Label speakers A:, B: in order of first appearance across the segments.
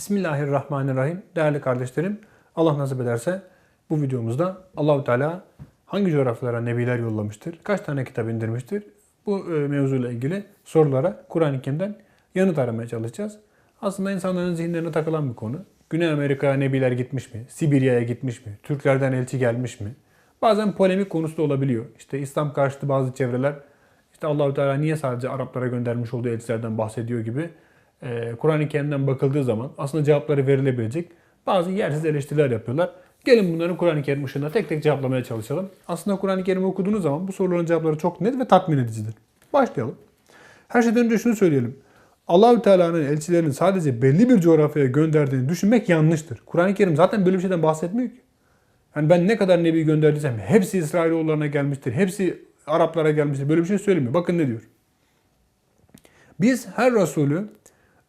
A: Bismillahirrahmanirrahim. Değerli kardeşlerim, Allah nasip ederse bu videomuzda Allahu Teala hangi coğrafyalara nebiler yollamıştır, kaç tane kitap indirmiştir? Bu e, mevzuyla ilgili sorulara Kur'an-ı Kerim'den yanıt aramaya çalışacağız. Aslında insanların zihinlerine takılan bir konu. Güney Amerika'ya nebiler gitmiş mi? Sibirya'ya gitmiş mi? Türklerden elçi gelmiş mi? Bazen polemik konusu da olabiliyor. İşte İslam karşıtı bazı çevreler işte Allahu Teala niye sadece Araplara göndermiş olduğu elçilerden bahsediyor gibi Kur'an-ı Kerim'den bakıldığı zaman aslında cevapları verilebilecek bazı yersiz eleştiriler yapıyorlar. Gelin bunları Kur'an-ı Kerim ışığında tek tek cevaplamaya çalışalım. Aslında Kur'an-ı Kerim'i okuduğunuz zaman bu soruların cevapları çok net ve tatmin edicidir. Başlayalım. Her şeyden önce şunu söyleyelim. Allahü Teala'nın elçilerini sadece belli bir coğrafyaya gönderdiğini düşünmek yanlıştır. Kur'an-ı Kerim zaten böyle bir şeyden bahsetmiyor ki. Yani ben ne kadar nebi gönderdiysem hepsi İsrailoğullarına gelmiştir. Hepsi Araplara gelmiştir. Böyle bir şey söylemiyor. Bakın ne diyor. Biz her Resulü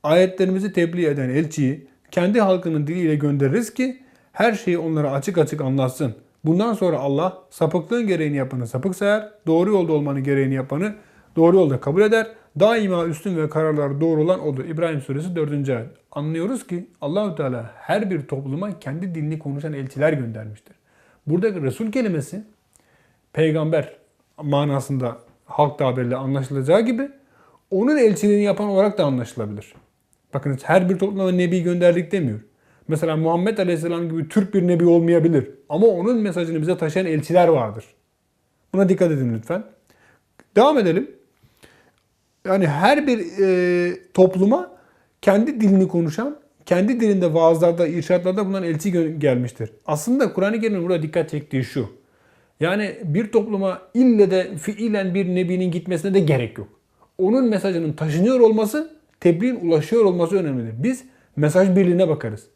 A: ayetlerimizi tebliğ eden elçiyi kendi halkının diliyle göndeririz ki her şeyi onlara açık açık anlatsın. Bundan sonra Allah sapıklığın gereğini yapanı sapık sayar, doğru yolda olmanın gereğini yapanı doğru yolda kabul eder. Daima üstün ve kararları doğru olan odur. İbrahim suresi 4. ayet. Anlıyoruz ki Allahü Teala her bir topluma kendi dilini konuşan elçiler göndermiştir. Buradaki Resul kelimesi peygamber manasında halk tabiriyle anlaşılacağı gibi onun elçiliğini yapan olarak da anlaşılabilir. Bakınız her bir topluma nebi gönderdik demiyor. Mesela Muhammed Aleyhisselam gibi Türk bir nebi olmayabilir. Ama onun mesajını bize taşıyan elçiler vardır. Buna dikkat edin lütfen. Devam edelim. Yani her bir e, topluma kendi dilini konuşan, kendi dilinde vaazlarda, irşatlarda bulunan elçi gelmiştir. Aslında Kur'an-ı Kerim'in burada dikkat çektiği şu. Yani bir topluma ille de fiilen bir nebinin gitmesine de gerek yok. Onun mesajının taşınıyor olması, tebliğin ulaşıyor olması önemlidir. Biz mesaj birliğine bakarız.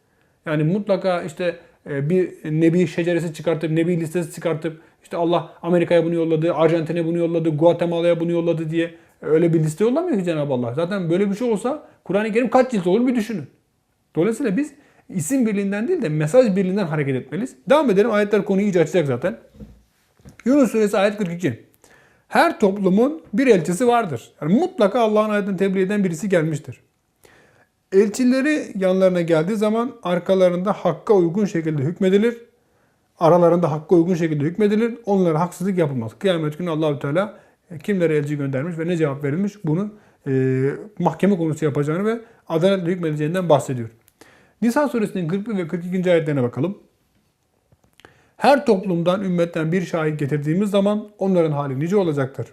A: Yani mutlaka işte e, bir nebi şeceresi çıkartıp, nebi listesi çıkartıp işte Allah Amerika'ya bunu yolladı, Arjantin'e bunu yolladı, Guatemala'ya bunu yolladı diye öyle bir liste yollamıyor ki Cenab-ı Allah. Zaten böyle bir şey olsa Kur'an-ı Kerim kaç cilt olur bir düşünün. Dolayısıyla biz isim birliğinden değil de mesaj birliğinden hareket etmeliyiz. Devam edelim. Ayetler konuyu iyice açacak zaten. Yunus suresi ayet 42. Her toplumun bir elçisi vardır. Yani mutlaka Allah'ın ayetini tebliğ eden birisi gelmiştir. Elçileri yanlarına geldiği zaman arkalarında hakka uygun şekilde hükmedilir. Aralarında hakka uygun şekilde hükmedilir. Onlara haksızlık yapılmaz. Kıyamet günü Allahü Teala kimlere elçi göndermiş ve ne cevap verilmiş bunu e, mahkeme konusu yapacağını ve adaletle hükmedeceğinden bahsediyor. Nisa suresinin 41 ve 42. ayetlerine bakalım. Her toplumdan, ümmetten bir şahit getirdiğimiz zaman onların hali nice olacaktır.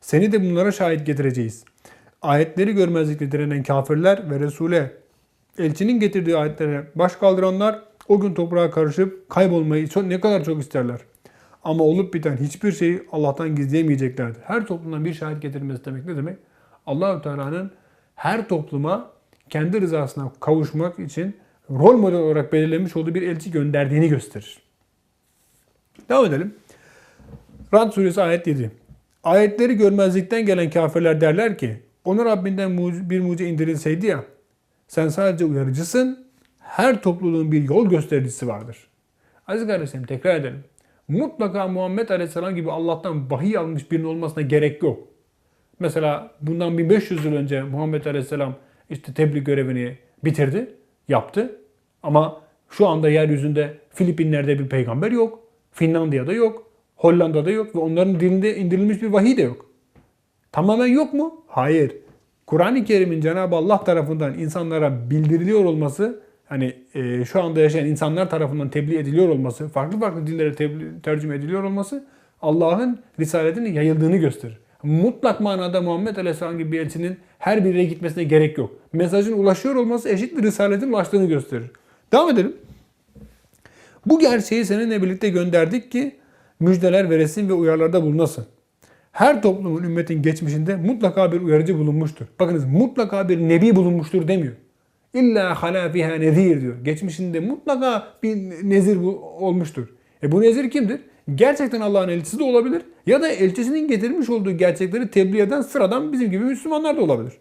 A: Seni de bunlara şahit getireceğiz. Ayetleri görmezlikle direnen kafirler ve Resul'e, elçinin getirdiği ayetlere baş kaldıranlar o gün toprağa karışıp kaybolmayı ne kadar çok isterler. Ama olup biten hiçbir şeyi Allah'tan gizleyemeyeceklerdir. Her toplumdan bir şahit getirilmesi demek ne demek? Allahü Teala'nın her topluma kendi rızasına kavuşmak için rol model olarak belirlemiş olduğu bir elçi gönderdiğini gösterir. Devam edelim. Rad suresi ayet 7. Ayetleri görmezlikten gelen kafirler derler ki ona Rabbinden bir mucize indirilseydi ya sen sadece uyarıcısın her topluluğun bir yol göstericisi vardır. Aziz kardeşlerim tekrar edelim. Mutlaka Muhammed Aleyhisselam gibi Allah'tan vahiy almış birinin olmasına gerek yok. Mesela bundan 1500 yıl önce Muhammed Aleyhisselam işte tebliğ görevini bitirdi, yaptı. Ama şu anda yeryüzünde Filipinler'de bir peygamber yok. Finlandiya'da yok. Hollanda'da yok ve onların dilinde indirilmiş bir vahiy de yok. Tamamen yok mu? Hayır. Kur'an-ı Kerim'in Cenab-ı Allah tarafından insanlara bildiriliyor olması, hani e, şu anda yaşayan insanlar tarafından tebliğ ediliyor olması, farklı farklı dillere tebliğ- tercüme ediliyor olması Allah'ın risaletinin yayıldığını gösterir. Mutlak manada Muhammed Aleyhisselam gibi bir elçinin her birine gitmesine gerek yok. Mesajın ulaşıyor olması eşittir risaletin ulaştığını gösterir. Devam edelim. Bu gerçeği seninle birlikte gönderdik ki müjdeler veresin ve uyarlarda bulunasın. Her toplumun ümmetin geçmişinde mutlaka bir uyarıcı bulunmuştur. Bakınız mutlaka bir nebi bulunmuştur demiyor. İlla hala fiha nezir diyor. Geçmişinde mutlaka bir nezir bu olmuştur. E bu nezir kimdir? Gerçekten Allah'ın elçisi de olabilir ya da elçisinin getirmiş olduğu gerçekleri tebliğ eden sıradan bizim gibi Müslümanlar da olabilir.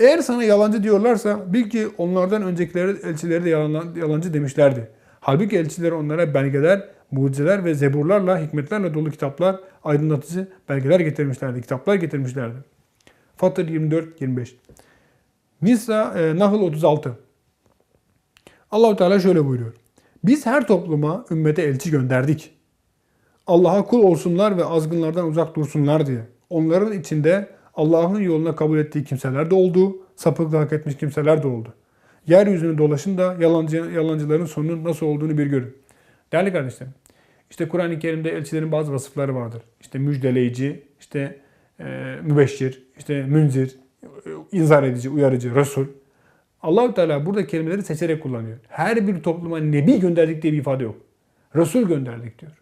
A: Eğer sana yalancı diyorlarsa bil ki onlardan öncekileri elçileri de yalan- yalancı demişlerdi. Halbuki elçileri onlara belgeler, mucizeler ve zeburlarla, hikmetlerle dolu kitaplar, aydınlatıcı belgeler getirmişlerdi, kitaplar getirmişlerdi. Fatır 24-25 Nisa, e, Nahl 36 Allahu Teala şöyle buyuruyor. Biz her topluma ümmete elçi gönderdik. Allah'a kul olsunlar ve azgınlardan uzak dursunlar diye. Onların içinde Allah'ın yoluna kabul ettiği kimseler de oldu, sapıklık hak etmiş kimseler de oldu. Yeryüzünü dolaşın da yalancı, yalancıların sonunun nasıl olduğunu bir görün. Değerli kardeşlerim, işte Kur'an-ı Kerim'de elçilerin bazı vasıfları vardır. İşte müjdeleyici, işte e, mübeşşir, işte münzir, inzar edici, uyarıcı, Resul. Allahu Teala burada kelimeleri seçerek kullanıyor. Her bir topluma nebi gönderdik diye bir ifade yok. Resul gönderdik diyor.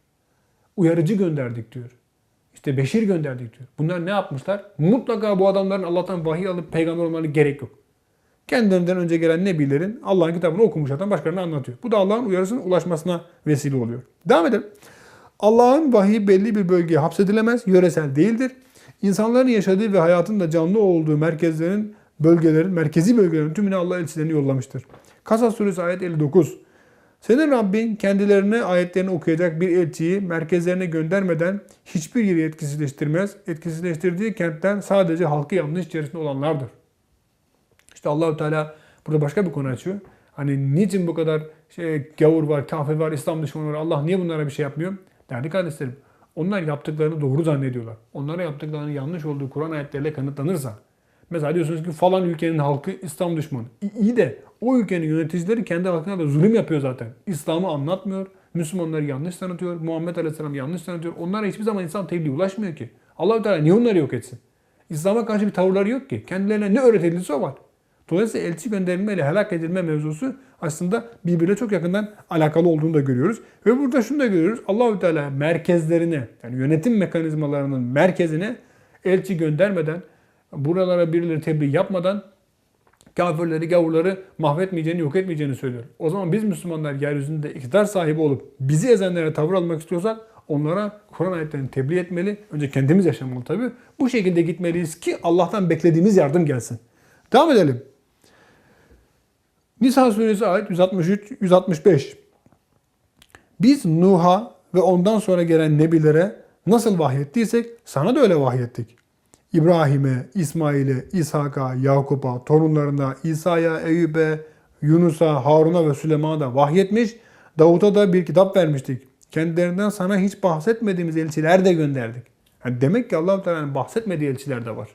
A: Uyarıcı gönderdik diyor. İşte beşir gönderdik diyor. Bunlar ne yapmışlar? Mutlaka bu adamların Allah'tan vahiy alıp peygamber olmalarına gerek yok. Kendilerinden önce gelen nebilerin Allah'ın kitabını okumuş adam başkalarına anlatıyor. Bu da Allah'ın uyarısının ulaşmasına vesile oluyor. Devam edelim. Allah'ın vahiy belli bir bölgeye hapsedilemez, yöresel değildir. İnsanların yaşadığı ve hayatın da canlı olduğu merkezlerin, bölgelerin, merkezi bölgelerin tümüne Allah elçilerini yollamıştır. Kasas suresi ayet 59. Senin Rabbin kendilerine ayetlerini okuyacak bir elçiyi merkezlerine göndermeden hiçbir yeri etkisizleştirmez. Etkisizleştirdiği kentten sadece halkı yanlış içerisinde olanlardır. İşte Allahu Teala burada başka bir konu açıyor. Hani niçin bu kadar şey, gavur var, kafir var, İslam düşmanı var, Allah niye bunlara bir şey yapmıyor? Değerli kardeşlerim, onlar yaptıklarını doğru zannediyorlar. Onlara yaptıklarının yanlış olduğu Kur'an ayetleriyle kanıtlanırsa, mesela diyorsunuz ki falan ülkenin halkı İslam düşmanı. İyi de o ülkenin yöneticileri kendi halkına da zulüm yapıyor zaten. İslam'ı anlatmıyor, Müslümanları yanlış tanıtıyor, Muhammed Aleyhisselam yanlış tanıtıyor. Onlara hiçbir zaman İslam tebliğ ulaşmıyor ki. Allah-u Teala niye onları yok etsin? İslam'a karşı bir tavırları yok ki. Kendilerine ne öğretildiyse o var. Dolayısıyla elçi gönderilme ile helak edilme mevzusu aslında birbirine çok yakından alakalı olduğunu da görüyoruz. Ve burada şunu da görüyoruz. Allahü Teala merkezlerine yani yönetim mekanizmalarının merkezine elçi göndermeden buralara birileri tebliğ yapmadan kafirleri, gavurları mahvetmeyeceğini, yok etmeyeceğini söylüyor. O zaman biz Müslümanlar yeryüzünde iktidar sahibi olup bizi ezenlere tavır almak istiyorsak onlara Kur'an ayetlerini tebliğ etmeli. Önce kendimiz yaşamalı tabii. Bu şekilde gitmeliyiz ki Allah'tan beklediğimiz yardım gelsin. Devam edelim. Nisa suresi ayet 163-165. Biz Nuh'a ve ondan sonra gelen nebilere nasıl vahyettiysek sana da öyle vahyettik. İbrahim'e, İsmail'e, İshak'a, Yakup'a, torunlarına, İsa'ya, Eyüp'e, Yunus'a, Harun'a ve Süleyman'a da vahyetmiş. Davut'a da bir kitap vermiştik. Kendilerinden sana hiç bahsetmediğimiz elçiler de gönderdik. Yani demek ki Allah-u Teala'nın bahsetmediği elçiler de var.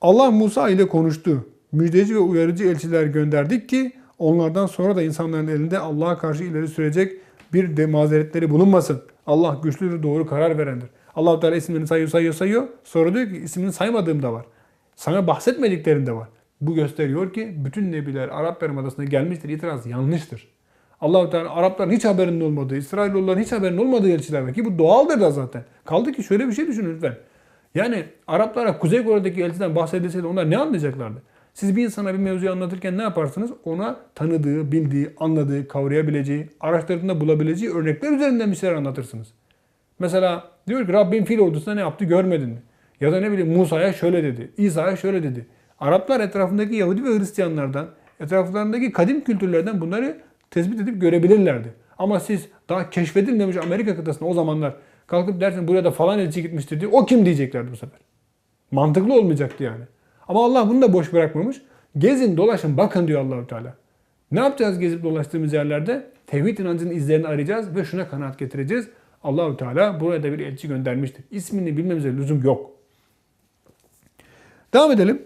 A: Allah Musa ile konuştu. Müjdeci ve uyarıcı elçiler gönderdik ki onlardan sonra da insanların elinde Allah'a karşı ileri sürecek bir de mazeretleri bulunmasın. Allah güçlüdür, doğru karar verendir. Allah Teala isimlerini sayıyor, sayıyor, sayıyor. Sonra diyor ki ismini saymadığım da var. Sana bahsetmediklerim de var. Bu gösteriyor ki bütün nebiler Arap Yarımadası'na gelmiştir. İtiraz yanlıştır. Allah-u Teala Arapların hiç haberinin olmadığı, İsrailoğulların hiç haberinin olmadığı elçiler ki bu doğaldır da zaten. Kaldı ki şöyle bir şey düşünün lütfen. Yani Araplara Kuzey Kore'deki elçiden bahsedilseydi onlar ne anlayacaklardı? Siz bir insana bir mevzuyu anlatırken ne yaparsınız? Ona tanıdığı, bildiği, anladığı, kavrayabileceği, araştırdığında bulabileceği örnekler üzerinden bir şeyler anlatırsınız. Mesela diyor ki Rabbim fil ordusuna ne yaptı görmedin mi? Ya da ne bileyim Musa'ya şöyle dedi, İsa'ya şöyle dedi. Araplar etrafındaki Yahudi ve Hristiyanlardan, etraflarındaki kadim kültürlerden bunları tespit edip görebilirlerdi. Ama siz daha keşfedilmemiş Amerika kıtasında o zamanlar kalkıp dersin buraya da falan elçi gitmiştir diye o kim diyeceklerdi bu sefer. Mantıklı olmayacaktı yani. Ama Allah bunu da boş bırakmamış. Gezin dolaşın bakın diyor Allahu Teala. Ne yapacağız gezip dolaştığımız yerlerde? Tevhid inancının izlerini arayacağız ve şuna kanaat getireceğiz. Allahu Teala buraya da bir elçi göndermiştir. İsmini bilmemize lüzum yok. Devam edelim.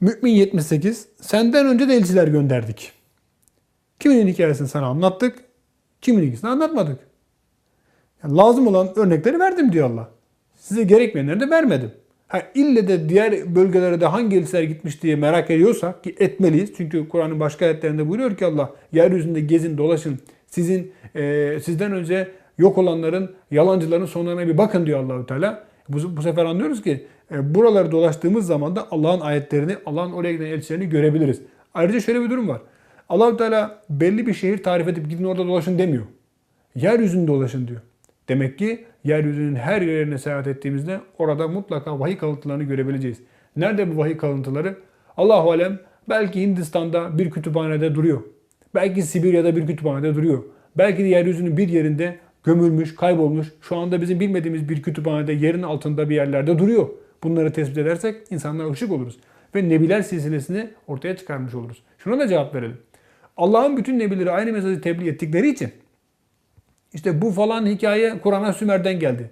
A: Mümin 78. Senden önce de elçiler gönderdik. Kiminin hikayesini sana anlattık. Kimin hikayesini anlatmadık. Yani lazım olan örnekleri verdim diyor Allah. Size gerekmeyenleri de vermedim. Ha, ille de diğer bölgelere de hangi elçiler gitmiş diye merak ediyorsak ki etmeliyiz. Çünkü Kur'an'ın başka ayetlerinde buyuruyor ki Allah yeryüzünde gezin dolaşın. Sizin e, sizden önce yok olanların, yalancıların sonlarına bir bakın diyor Allahü Teala. Bu, bu sefer anlıyoruz ki e, buraları dolaştığımız zaman da Allah'ın ayetlerini, Allah'ın oraya giden elçilerini görebiliriz. Ayrıca şöyle bir durum var. Allahü Teala belli bir şehir tarif edip gidin orada dolaşın demiyor. Yeryüzünde dolaşın diyor. Demek ki yeryüzünün her yerine seyahat ettiğimizde orada mutlaka vahiy kalıntılarını görebileceğiz. Nerede bu vahiy kalıntıları? Allahu alem belki Hindistan'da bir kütüphanede duruyor. Belki Sibirya'da bir kütüphanede duruyor. Belki de yeryüzünün bir yerinde gömülmüş, kaybolmuş, şu anda bizim bilmediğimiz bir kütüphanede yerin altında bir yerlerde duruyor. Bunları tespit edersek insanlara ışık oluruz. ve nebiler silsilesini ortaya çıkarmış oluruz. Şuna da cevap verelim. Allah'ın bütün nebileri aynı mesajı tebliğ ettikleri için işte bu falan hikaye Kur'an'a Sümer'den geldi.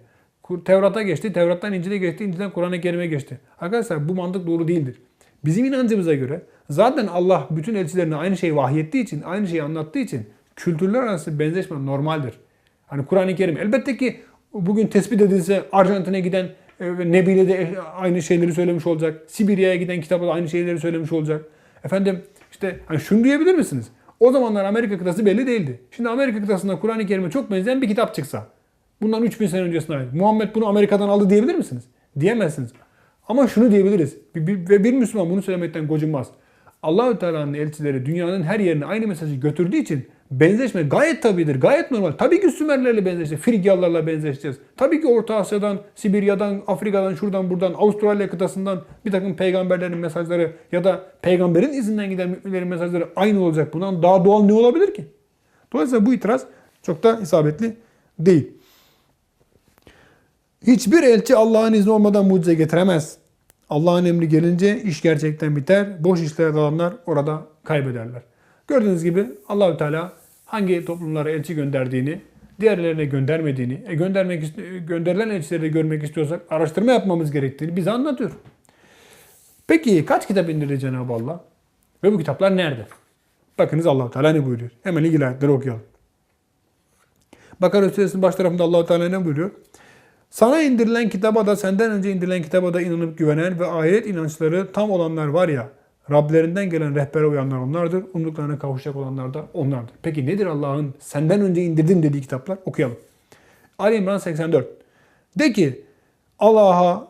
A: Tevrat'a geçti, Tevrat'tan İncil'e geçti, İncil'den Kur'an-ı Kerim'e geçti. Arkadaşlar bu mantık doğru değildir. Bizim inancımıza göre zaten Allah bütün elçilerine aynı şeyi vahyettiği için, aynı şeyi anlattığı için kültürler arası benzeşme normaldir. Hani Kur'an-ı Kerim elbette ki bugün tespit edilse Arjantin'e giden e, de aynı şeyleri söylemiş olacak. Sibirya'ya giden kitapta da aynı şeyleri söylemiş olacak. Efendim işte hani şunu diyebilir misiniz? O zamanlar Amerika kıtası belli değildi. Şimdi Amerika kıtasında Kur'an-ı Kerim'e çok benzeyen bir kitap çıksa. Bundan 3000 sene öncesine ait. Muhammed bunu Amerika'dan aldı diyebilir misiniz? Diyemezsiniz. Ama şunu diyebiliriz. Bir- bir- Ve bir Müslüman bunu söylemekten gocunmaz. Allahü Teala'nın elçileri dünyanın her yerine aynı mesajı götürdüğü için benzeşme gayet tabidir, gayet normal. Tabii ki Sümerlerle benzeşeceğiz, Frigyalılarla benzeşeceğiz. Tabii ki Orta Asya'dan, Sibirya'dan, Afrika'dan, şuradan buradan, Avustralya kıtasından bir takım peygamberlerin mesajları ya da peygamberin izinden giden müminlerin mesajları aynı olacak. Bundan daha doğal ne olabilir ki? Dolayısıyla bu itiraz çok da isabetli değil. Hiçbir elçi Allah'ın izni olmadan mucize getiremez. Allah'ın emri gelince iş gerçekten biter. Boş işlere dalanlar orada kaybederler. Gördüğünüz gibi Allahü Teala hangi toplumlara elçi gönderdiğini, diğerlerine göndermediğini, e göndermek ist- gönderilen elçileri de görmek istiyorsak araştırma yapmamız gerektiğini bize anlatıyor. Peki kaç kitap indirdi Cenab-ı Allah? Ve bu kitaplar nerede? Bakınız Allahu Teala ne buyuruyor? Hemen ilgili ayetleri okuyalım. Bakara suresinin baş tarafında Allahu Teala ne buyuruyor? Sana indirilen kitaba da senden önce indirilen kitaba da inanıp güvenen ve ahiret inançları tam olanlar var ya, Rablerinden gelen rehbere uyanlar onlardır. Umduklarına kavuşacak olanlar da onlardır. Peki nedir Allah'ın senden önce indirdim dediği kitaplar? Okuyalım. Ali İmran 84. De ki Allah'a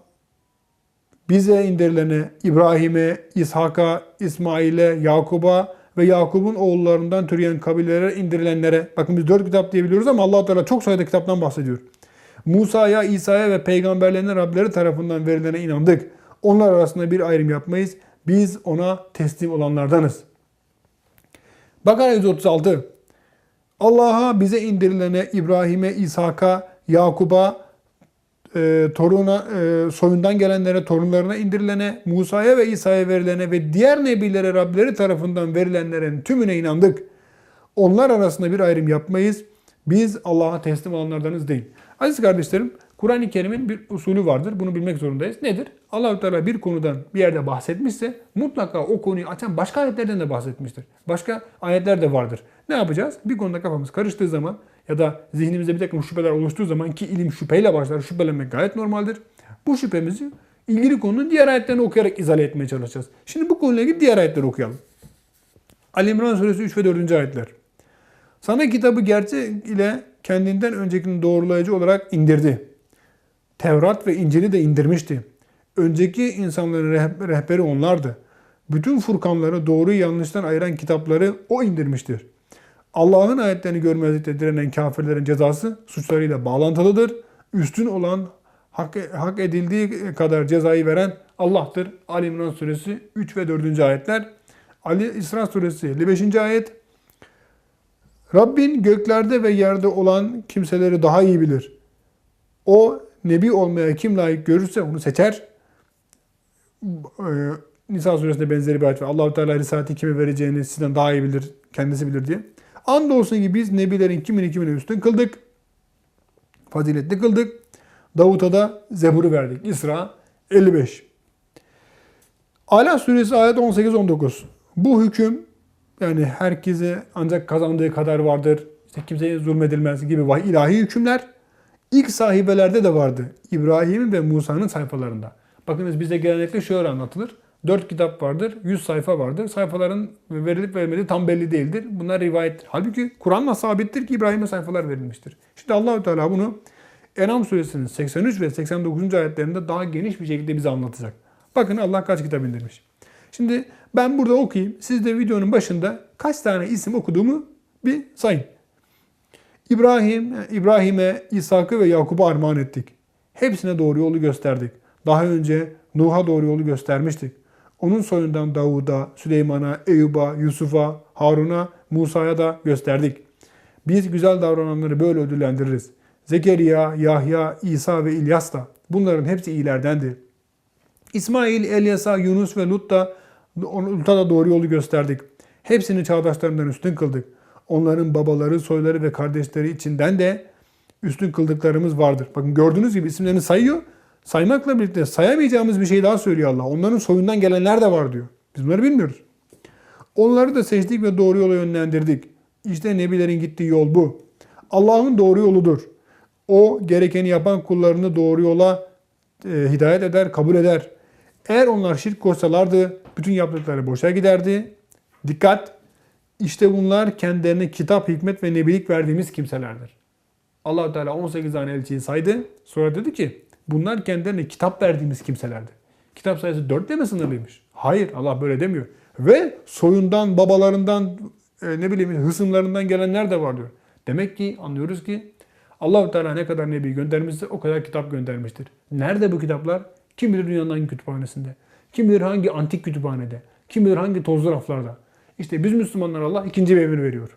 A: bize indirilene, İbrahim'e, İshak'a, İsmail'e, Yakub'a ve Yakub'un oğullarından türeyen kabilelere indirilenlere, bakın biz dört kitap diyebiliyoruz ama allah Teala çok sayıda kitaptan bahsediyor. Musa'ya, İsa'ya ve peygamberlerine Rableri tarafından verilene inandık. Onlar arasında bir ayrım yapmayız. Biz ona teslim olanlardanız. Bakara 136. Allah'a bize indirilene İbrahim'e, İshak'a, Yakub'a, e, toruna e, soyundan gelenlere, torunlarına indirilene, Musa'ya ve İsa'ya verilene ve diğer nebilere Rableri tarafından verilenlerin tümüne inandık. Onlar arasında bir ayrım yapmayız. Biz Allah'a teslim olanlardanız değil. Aziz kardeşlerim, Kur'an-ı Kerim'in bir usulü vardır. Bunu bilmek zorundayız. Nedir? Allahu Teala bir konudan bir yerde bahsetmişse mutlaka o konuyu açan başka ayetlerden de bahsetmiştir. Başka ayetler de vardır. Ne yapacağız? Bir konuda kafamız karıştığı zaman ya da zihnimizde bir takım şüpheler oluştuğu zaman ki ilim şüpheyle başlar. Şüphelenmek gayet normaldir. Bu şüphemizi ilgili konunun diğer ayetlerini okuyarak izale etmeye çalışacağız. Şimdi bu konuyla ilgili diğer ayetleri okuyalım. Ali İmran suresi 3 ve 4. ayetler. Sana kitabı gerçek ile kendinden öncekini doğrulayıcı olarak indirdi. Tevrat ve İncil'i de indirmişti. Önceki insanların reh- rehberi onlardı. Bütün furkanları doğruyu yanlıştan ayıran kitapları o indirmiştir. Allah'ın ayetlerini görmezlikte direnen kafirlerin cezası suçlarıyla bağlantılıdır. Üstün olan hak, hak edildiği kadar cezayı veren Allah'tır. Ali İmran suresi 3 ve 4. ayetler. Ali İsra suresi 55. ayet. Rabbin göklerde ve yerde olan kimseleri daha iyi bilir. O nebi olmaya kim layık görürse onu seçer. Ee, Nisa suresinde benzeri bir ayet var. Allahu Teala risaleti kime vereceğini sizden daha iyi bilir, kendisi bilir diye. Andolsun ki biz nebilerin kimini kimine üstün kıldık. Faziletli kıldık. Davut'a da Zebur'u verdik. İsra 55. Ala suresi ayet 18-19. Bu hüküm yani herkese ancak kazandığı kadar vardır. İşte kimseye zulmedilmez gibi ilahi hükümler ilk sahibelerde de vardı. İbrahim'in ve Musa'nın sayfalarında. Bakınız bize genellikle şöyle anlatılır. Dört kitap vardır, 100 sayfa vardır. Sayfaların verilip verilmediği tam belli değildir. Bunlar rivayettir. Halbuki Kur'an'la sabittir ki İbrahim'e sayfalar verilmiştir. Şimdi Allahü Teala bunu Enam suresinin 83 ve 89. ayetlerinde daha geniş bir şekilde bize anlatacak. Bakın Allah kaç kitap indirmiş. Şimdi ben burada okuyayım. Siz de videonun başında kaç tane isim okuduğumu bir sayın. İbrahim, İbrahim'e, İshak'ı ve Yakub'a armağan ettik. Hepsine doğru yolu gösterdik. Daha önce Nuh'a doğru yolu göstermiştik. Onun soyundan Davud'a, Süleyman'a, Eyüp'a, Yusuf'a, Harun'a, Musa'ya da gösterdik. Biz güzel davrananları böyle ödüllendiririz. Zekeriya, Yahya, İsa ve İlyas da bunların hepsi iyilerdendir. İsmail, Elyasa, Yunus ve Lut da Lut'a da doğru yolu gösterdik. Hepsini çağdaşlarından üstün kıldık. Onların babaları, soyları ve kardeşleri içinden de üstün kıldıklarımız vardır. Bakın gördüğünüz gibi isimlerini sayıyor. Saymakla birlikte sayamayacağımız bir şey daha söylüyor Allah. Onların soyundan gelenler de var diyor. Biz bunları bilmiyoruz. Onları da seçtik ve doğru yola yönlendirdik. İşte Nebilerin gittiği yol bu. Allah'ın doğru yoludur. O gerekeni yapan kullarını doğru yola e, hidayet eder, kabul eder. Eğer onlar şirk koşsalardı bütün yaptıkları boşa giderdi. Dikkat! İşte bunlar kendilerine kitap, hikmet ve nebilik verdiğimiz kimselerdir. allah Teala 18 tane elçiyi saydı. Sonra dedi ki bunlar kendilerine kitap verdiğimiz kimselerdir. Kitap sayısı 4 ile mi sınırlıymış? Hayır Allah böyle demiyor. Ve soyundan, babalarından, e, ne bileyim hısımlarından gelenler de var diyor. Demek ki anlıyoruz ki Allahu Teala ne kadar nebi göndermişse o kadar kitap göndermiştir. Nerede bu kitaplar? Kim bilir dünyanın hangi kütüphanesinde? Kim bilir hangi antik kütüphanede? Kim bilir hangi tozlu raflarda? İşte biz Müslümanlar Allah ikinci bir emir veriyor.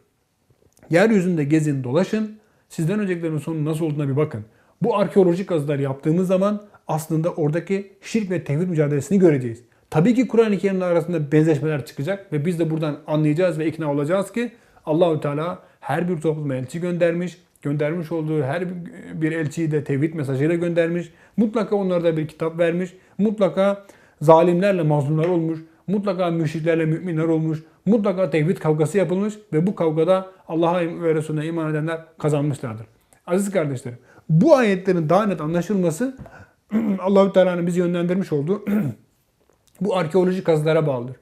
A: Yeryüzünde gezin, dolaşın. Sizden öncekilerin sonu nasıl olduğuna bir bakın. Bu arkeolojik kazılar yaptığımız zaman aslında oradaki şirk ve tevhid mücadelesini göreceğiz. Tabii ki Kur'an-ı Kerim'le arasında benzeşmeler çıkacak ve biz de buradan anlayacağız ve ikna olacağız ki Allahü Teala her bir topluma elçi göndermiş. Göndermiş olduğu her bir elçiyi de tevhid mesajıyla göndermiş. Mutlaka onlara da bir kitap vermiş. Mutlaka zalimlerle mazlumlar olmuş. Mutlaka müşriklerle müminler olmuş. Mutlaka tevhid kavgası yapılmış ve bu kavgada Allah'a ve Resulüne iman edenler kazanmışlardır. Aziz kardeşlerim, bu ayetlerin daha net anlaşılması Allahü Teala'nın bizi yönlendirmiş olduğu bu arkeolojik kazılara bağlıdır.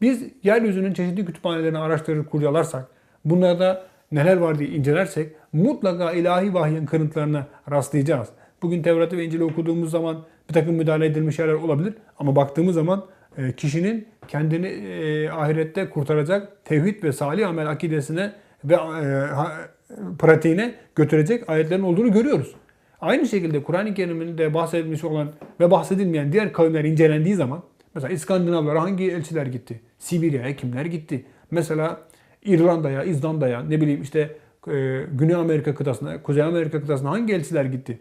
A: Biz yeryüzünün çeşitli kütüphanelerini araştırır, kurcalarsak, bunlarda neler var diye incelersek mutlaka ilahi vahyin kırıntılarına rastlayacağız. Bugün Tevrat'ı ve İncil'i okuduğumuz zaman bir takım müdahale edilmiş şeyler olabilir ama baktığımız zaman kişinin kendini e, ahirette kurtaracak tevhid ve salih amel akidesine ve e, pratiğine götürecek ayetlerin olduğunu görüyoruz. Aynı şekilde Kur'an-ı Kerim'de bahsedilmiş olan ve bahsedilmeyen diğer kavimler incelendiği zaman mesela İskandinavlara hangi elçiler gitti? Sibirya'ya kimler gitti? Mesela İrlanda'ya, İzlanda'ya, ne bileyim işte Güney Amerika kıtasına, Kuzey Amerika kıtasına hangi elçiler gitti?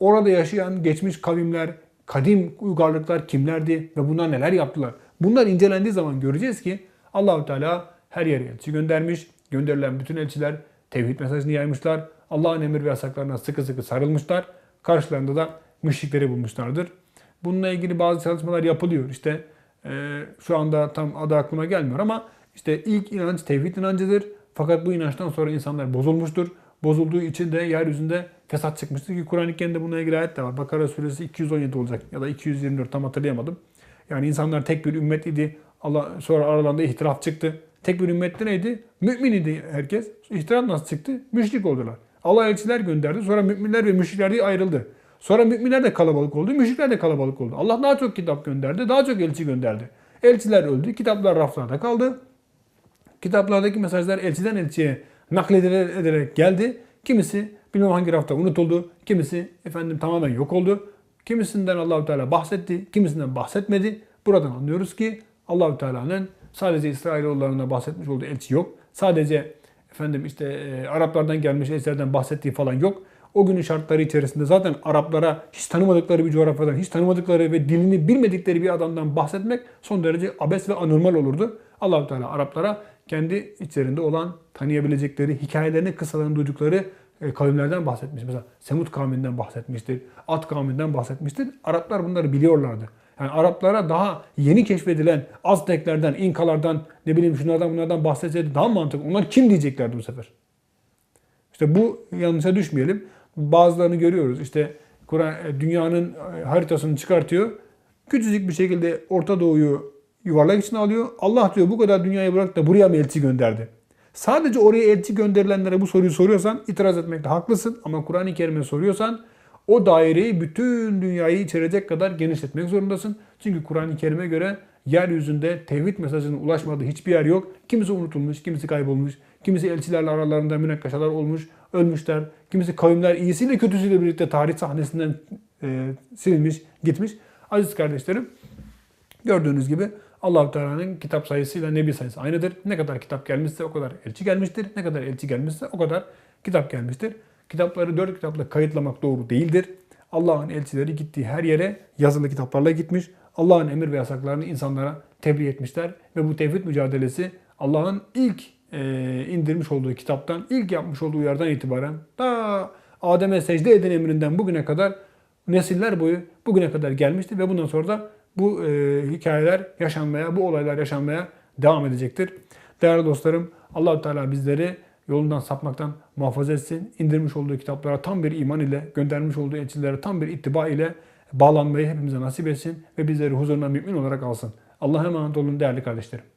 A: Orada yaşayan geçmiş kavimler, kadim uygarlıklar kimlerdi ve bunlar neler yaptılar? Bunlar incelendiği zaman göreceğiz ki Allahu Teala her yere elçi göndermiş. Gönderilen bütün elçiler tevhid mesajını yaymışlar. Allah'ın emir ve yasaklarına sıkı sıkı sarılmışlar. Karşılarında da müşrikleri bulmuşlardır. Bununla ilgili bazı çalışmalar yapılıyor. İşte e, şu anda tam adı aklıma gelmiyor ama işte ilk inanç tevhid inancıdır. Fakat bu inançtan sonra insanlar bozulmuştur. Bozulduğu için de yeryüzünde fesat çıkmıştır ki Kur'an-ı Kerim'de bununla ilgili ayet de var. Bakara suresi 217 olacak ya da 224 tam hatırlayamadım. Yani insanlar tek bir ümmet idi. Allah sonra aralarında ihtilaf çıktı. Tek bir ümmette neydi? Mümin idi herkes. İhtilaf nasıl çıktı? Müşrik oldular. Allah elçiler gönderdi. Sonra müminler ve müşrikler diye ayrıldı. Sonra müminler de kalabalık oldu. Müşrikler de kalabalık oldu. Allah daha çok kitap gönderdi. Daha çok elçi gönderdi. Elçiler öldü. Kitaplar raflarda kaldı. Kitaplardaki mesajlar elçiden elçiye nakledilerek geldi. Kimisi bilmem hangi rafta unutuldu. Kimisi efendim tamamen yok oldu. Kimisinden Allahu Teala bahsetti, kimisinden bahsetmedi. Buradan anlıyoruz ki Allahu Teala'nın sadece İsrailoğullarına bahsetmiş olduğu elçi yok. Sadece efendim işte e, Araplardan gelmiş elçilerden bahsettiği falan yok. O günün şartları içerisinde zaten Araplara hiç tanımadıkları bir coğrafyadan, hiç tanımadıkları ve dilini bilmedikleri bir adamdan bahsetmek son derece abes ve anormal olurdu. Allahu Teala Araplara kendi içlerinde olan tanıyabilecekleri, hikayelerini, kısalarını duydukları kavimlerden bahsetmiş. Mesela Semut kavminden bahsetmiştir, At kavminden bahsetmiştir. Araplar bunları biliyorlardı. Yani Araplara daha yeni keşfedilen Azteklerden, İnkalardan, ne bileyim şunlardan bunlardan bahsetseydi daha mantıklı. Onlar kim diyeceklerdi bu sefer? İşte bu yanlışa düşmeyelim. Bazılarını görüyoruz. İşte Kur'an e, dünyanın e, haritasını çıkartıyor. Küçücük bir şekilde Orta Doğu'yu yuvarlak içine alıyor. Allah diyor bu kadar dünyayı bırak da buraya mı elçi gönderdi? Sadece oraya elçi gönderilenlere bu soruyu soruyorsan itiraz etmekte haklısın. Ama Kur'an-ı Kerim'e soruyorsan o daireyi bütün dünyayı içerecek kadar genişletmek zorundasın. Çünkü Kur'an-ı Kerim'e göre yeryüzünde tevhid mesajının ulaşmadığı hiçbir yer yok. Kimisi unutulmuş, kimisi kaybolmuş, kimisi elçilerle aralarında münakaşalar olmuş, ölmüşler. Kimisi kavimler iyisiyle kötüsüyle birlikte tarih sahnesinden e, silinmiş, gitmiş. Aziz kardeşlerim, gördüğünüz gibi Allahu Teala'nın kitap sayısıyla nebi sayısı aynıdır. Ne kadar kitap gelmişse o kadar elçi gelmiştir. Ne kadar elçi gelmişse o kadar kitap gelmiştir. Kitapları dört kitapla kayıtlamak doğru değildir. Allah'ın elçileri gittiği her yere yazılı kitaplarla gitmiş. Allah'ın emir ve yasaklarını insanlara tebliğ etmişler ve bu tevhid mücadelesi Allah'ın ilk e, indirmiş olduğu kitaptan, ilk yapmış olduğu uyarıdan itibaren ta Adem'e secde edin emrinden bugüne kadar nesiller boyu bugüne kadar gelmişti ve bundan sonra da bu e, hikayeler yaşanmaya, bu olaylar yaşanmaya devam edecektir. Değerli dostlarım, Allahu Teala bizleri yolundan sapmaktan muhafaza etsin. İndirmiş olduğu kitaplara tam bir iman ile, göndermiş olduğu elçilere tam bir ittiba ile bağlanmayı hepimize nasip etsin ve bizleri huzuruna mümin olarak alsın. Allah'a emanet olun değerli kardeşlerim.